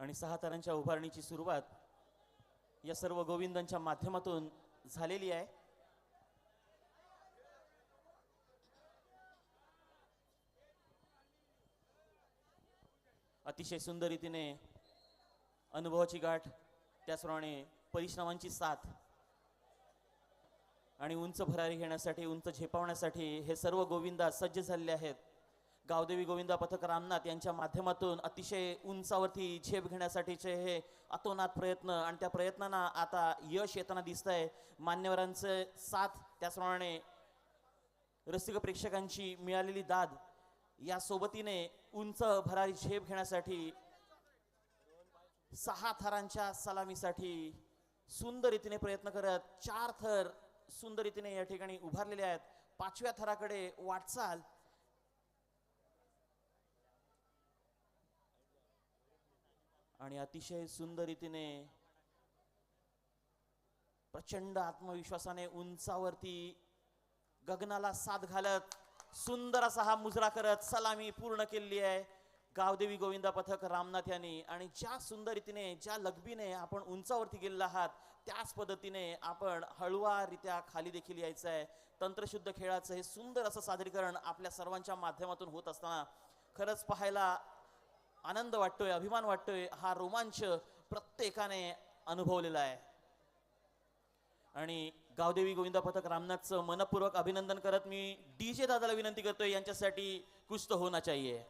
आणि सहा तारांच्या उभारणीची सुरुवात या सर्व गोविंदांच्या माध्यमातून झालेली आहे. अतिशय सुंदर रीतीने अनुभवाची गाठ त्याचप्रमाणे परिश्रमांची साथ आणि उंच भरारी घेण्यासाठी उंच झेपावण्यासाठी हे सर्व गोविंदा सज्ज झालेले आहेत. गावदेवी गोविंदा पथक रामनाथ यांच्या माध्यमातून अतिशय उंचावरती झेप घेण्यासाठीचे हे अतोनात प्रयत्न आणि त्या प्रयत्नांना आता यश येताना दिसत आहे मान्यवरांचे साथ त्याचप्रमाणे रसिक प्रेक्षकांची मिळालेली दाद या सोबतीने उंच भरारी झेप घेण्यासाठी सहा थरांच्या सलामीसाठी सुंदर रीतीने प्रयत्न करत चार थर सुंदर रीतीने या ठिकाणी उभारलेले आहेत. पाचव्या थराकडे वाटचाल आणि अतिशय सुंदर रीतीने प्रचंड आत्मविश्वासाने उंचावरती गगनाला साथ घालत सुंदर असा हा मुजरा करत सलामी पूर्ण केलेली आहे. गावदेवी गोविंदा पथक रामनाथ यांनी आणि ज्या सुंदर रीतीने ज्या लगबीने आपण उंचावरती गेलेला आहात त्याच पद्धतीने आपण हळुवारित्या खाली देखील यायचं आहे. तंत्रशुद्ध खेळाचं हे सुंदर असं सादरीकरण आपल्या सर्वांच्या माध्यमातून होत असताना खरंच पाहायला आनंद वाटतोय अभिमान वाटतोय हा रोमांच प्रत्येकाने अनुभवलेला आहे. आणि गावदेवी गोविंदा पथक रामनाथचं मनपूर्वक अभिनंदन करत मी डी जे दादाला विनंती करतोय यांच्यासाठी कुस्त होना चाहिए.